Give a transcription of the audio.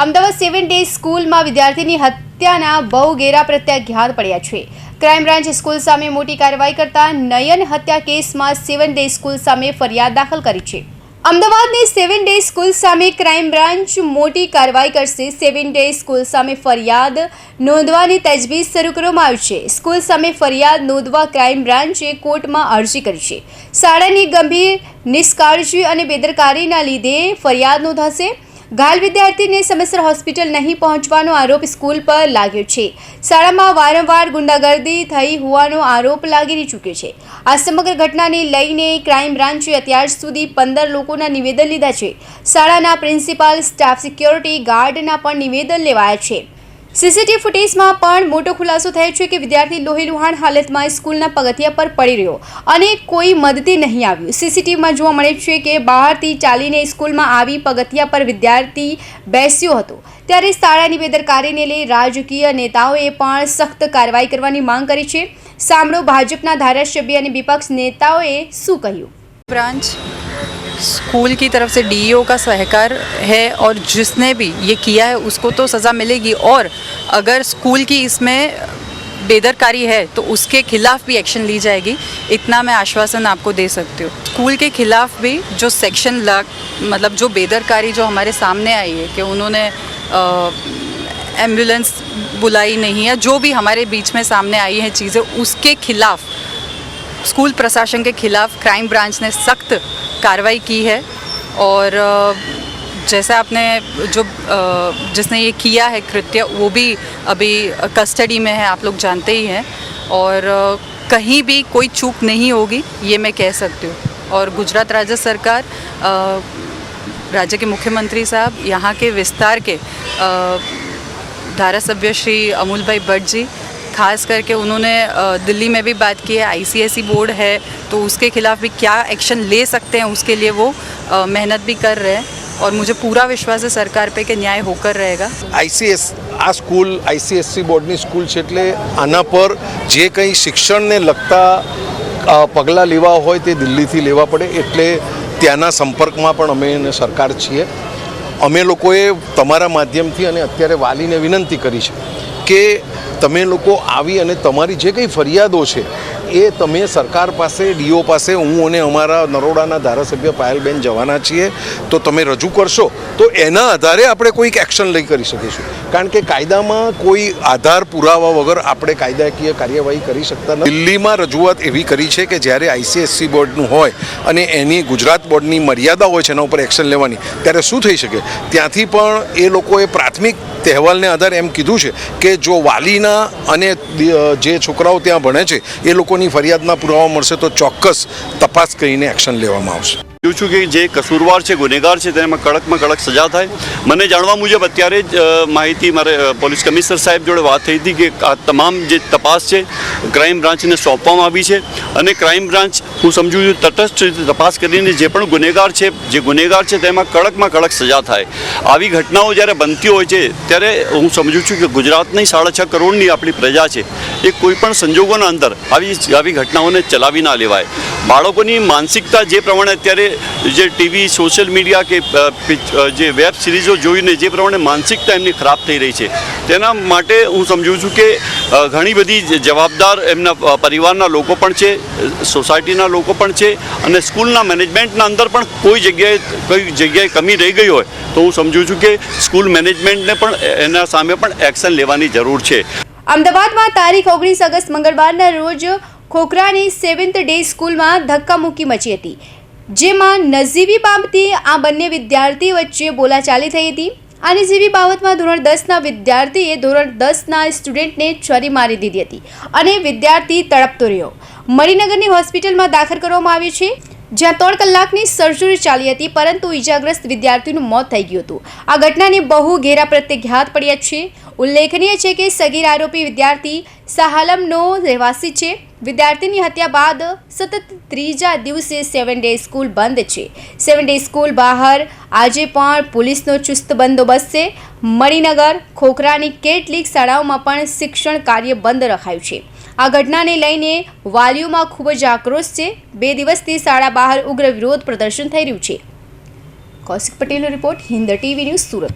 Ahmedabad seven day સ્કૂલમાં વિદ્યાર્થીની હત્યાના બહુ ઘેરા પ્રત્યાઘાત પડ્યા છે. ક્રાઇમ બ્રાન્ચ સ્કૂલ સામે મોટી કાર્યવાહી કરતા નયન હત્યા કેસમાં સેવન ડે સ્કૂલ સામે ફરિયાદ દાખલ કરી છે. અમદાવાદની સેવન ડે સ્કૂલ સામે ક્રાઇમ બ્રાન્ચ મોટી કાર્યવાહી કરશે. સેવન ડે સ્કૂલ સામે ફરિયાદ નોંધવાની તજવીજ શરૂ કરવામાં આવી છે. સ્કૂલ સામે ફરિયાદ નોંધવા ક્રાઇમ બ્રાન્ચે કોર્ટમાં અરજી કરી છે. શાળાની ગંભીર નિષ્કાળજી અને બેદરકારીના લીધે ફરિયાદ નોંધાશે. ઘાયલ વિદ્યાર્થીને સમયસર હોસ્પિટલ નહીં પહોંચવાનો આરોપ સ્કૂલ પર લાગ્યો છે. શાળામાં વારંવાર ગુંડાગર્દી થઈ હોવાનો આરોપ લાગી ચૂક્યો છે. આ સમગ્ર ઘટનાને લઈને ક્રાઇમ બ્રાન્ચે અત્યાર સુધી પંદર લોકોના નિવેદન લીધા છે. શાળાના પ્રિન્સિપાલ, સ્ટાફ સિક્યોરિટી ગાર્ડના પણ નિવેદન લેવાયા છે. સીસીટીવી ફૂટેજમાં પણ મોટો ખુલાસો થયો છે કે વિદ્યાર્થી લોહી લુહાણ હાલતમાં સ્કૂલના પગથિયા પર પડી રહ્યો અને કોઈ મદદે નહીં આવ્યું. સીસીટીવીમાં જોવા મળે છે કે બહારથી ચાલીને સ્કૂલમાં આવી પગથિયા પર વિદ્યાર્થી બેસ્યો હતો. ત્યારે શાળાની બેદરકારીને લઈ રાજકીય નેતાઓએ પણ સખ્ત કાર્યવાહી કરવાની માંગ કરી છે. સાંભળો ભાજપના ધારાસભ્ય અને વિપક્ષ નેતાઓએ શું કહ્યું? બ્રાન્ચ स्कूल की तरफ़ से डीईओ का सहकार है और जिसने भी ये किया है, उसको तो सज़ा मिलेगी। और अगर स्कूल की इसमें बेदरकारी है तो उसके खिलाफ भी एक्शन ली जाएगी। इतना मैं आश्वासन आपको दे सकती हूँ। स्कूल के खिलाफ भी जो सेक्शन लग मतलब जो बेदरकारी जो हमारे सामने आई है कि उन्होंने एंबुलेंस बुलाई नहीं है, जो भी हमारे बीच में सामने आई है चीज़ें, उसके खिलाफ, स्कूल प्रशासन के खिलाफ क्राइम ब्रांच ने सख्त कार्रवाई की है और जैसा आपने जो जिसने ये किया है कृत्य वो भी अभी कस्टडी में है आप लोग जानते ही हैं। और कहीं भी कोई चूक नहीं होगी ये मैं कह सकती हूँ। और गुजरात राज्य सरकार राज्य के मुख्यमंत्री साहब यहाँ के विस्तार के अ, धारासभ्य श्री अमूल भाई भट्ट जी खास करके उन्होंने अ, दिल्ली में भी बात की है आईसीएसई बोर्ड है तो उसके खिलाफ भी क्या एक्शन ले सकते हैं उसके लिए वो अ, मेहनत भी कर रहे हैं और मुझे पूरा विश्वास है सरकार पे कि न्याय होकर रहेगा આઈસીએસ આ સ્કૂલ આઈસીએસસી બોર્ડની સ્કૂલ છે એટલે આના પર જે કંઈ શિક્ષણને લગતા અ, પગલાં લેવા હોય તે દિલ્હીથી લેવા પડે એટલે ત્યાંના સંપર્કમાં પણ અમે અને સરકાર છીએ અમે લોકોએ તમારા માધ્યમથી અને અત્યારે વાલીને વિનંતી કરી છે કે તમે લોકો આવી અને તમારી જે કંઈ ફરિયાદો છે એ તમે સરકાર પાસે, ડીઓ પાસે, હું અને અમારા નરોડાના ધારાસભ્ય પાયલબેન જવાના છીએ, તો તમે રજૂ કરશો. તો એના આધારે આપણે કોઈક એક્શન લઈ કરી શકીશું. કારણ કે કાયદામાં કોઈ આધાર પુરાવા વગર આપણે કાયદાકીય કાર્યવાહી કરી શકતા નથી. દિલ્હીમાં રજૂઆત એવી કરી છે કે જ્યારે આઈસીએસસી બોર્ડનું હોય અને એની ગુજરાત બોર્ડની મર્યાદા હોય છે એના ઉપર એક્શન લેવાની, ત્યારે શું થઈ શકે? ત્યાંથી પણ એ લોકોએ પ્રાથમિક તહેવારને આધારે એમ કીધું છે કે જો વાલીના અને જે છોકરાઓ ત્યાં ભણે છે, એ લોકોની ફરિયાદના પુરાવા મળશે તો ચોક્કસ તપાસ કરીને એક્શન લેવામાં આવશે. જોઉં છું કે જે કસૂરવાર છે, ગુનેગાર છે તેમાં કડકમાં કડક સજા થાય. મને જાણવા મુજબ અત્યારે જ માહિતી મારે પોલીસ કમિશનર સાહેબ જોડે વાત થઈ હતી કે આ તમામ જે તપાસ છે, ક્રાઇમ બ્રાન્ચને સોંપવામાં આવી છે અને ક્રાઇમ બ્રાન્ચ, હું સમજુ છું, તટસ્થ તપાસ કરીને જે પણ ગુનેગાર છે, જે ગુનેગાર છે, તેમાં કડકમાં કડક સજા થાય. આવી ઘટનાઓ જ્યારે બનતી હોય છે, ત્યારે હું સમજુ છું કે ગુજરાતની સાડા છ કરોડની આપણી પ્રજા છે, એ કોઈપણ સંજોગોના અંદર આવી આવી ઘટનાઓને ચલાવી ના લેવાય. બાળકોની માનસિકતા જે પ્રમાણે અત્યારે જે ટીવી, સોશિયલ મીડિયા કે જે વેબ સિરીઝો જોઈને જે પ્રમાણે માનસિકતા એમની ખરાબ થઈ રહી છે, તેના માટે હું સમજુ છું કે ઘણી બધી જવાબદાર એમના પરિવારના લોકો પણ છે, સોસાયટીના લોકો પણ છે અને સ્કૂલના મેનેજમેન્ટના અંદર પણ કોઈ જગ્યાએ કોઈ જગ્યાએ કમી રહી ગઈ હોય, તો હું સમજુ છું કે સ્કૂલ મેનેજમેન્ટને પણ એના સામે પણ એક્શન લેવાની જરૂર છે. અમદાવાદમાં તારીખ ઓગણીસ ઓગસ્ટ મંગળવારના રોજ ખોખરાની સેવન્થ ડે સ્કૂલમાં ધક્કામુક્કી મચી હતી. જેમાં નજીવી બાબતે આ બંને વિદ્યાર્થી વચ્ચે બોલાચાલી થઈ હતી. આની જેવી બાબતમાં ધોરણ દસના વિદ્યાર્થીએ ધોરણ દસના સ્ટુડન્ટને છરી મારી દીધી હતી અને વિદ્યાર્થી તડપતો રહ્યો. મણિનગરની હોસ્પિટલમાં દાખલ કરવામાં આવ્યો છે, જ્યાં ત્રણ કલાકની સર્જરી ચાલી હતી, પરંતુ ઈજાગ્રસ્ત વિદ્યાર્થીનું મોત થઈ ગયું હતું. આ ઘટનાને બહુ ઘેરા પ્રત્યાઘાત પડ્યા છે. ઉલ્લેખનીય છે કે સગીર આરોપી વિદ્યાર્થી સાહાલમનો રહેવાસી છે. વિદ્યાર્થીની હત્યા બાદ સતત ત્રીજા દિવસે સેવન ડે સ્કૂલ બંધ છે. સેવન ડે સ્કૂલ બહાર આજે પણ પોલીસનો ચુસ્ત બંદોબસ્ત છે. મણિનગર, ખોખરાની કેટલીક શાળાઓમાં પણ શિક્ષણ કાર્ય બંધ રખાયું છે. આ ઘટનાને લઈને વાલીઓમાં ખૂબ જ આક્રોશ છે. બે દિવસથી શાળા બહાર ઉગ્ર વિરોધ પ્રદર્શન થઈ રહ્યું છે. કૌશિક પટેલનો report Hind TV news Surat.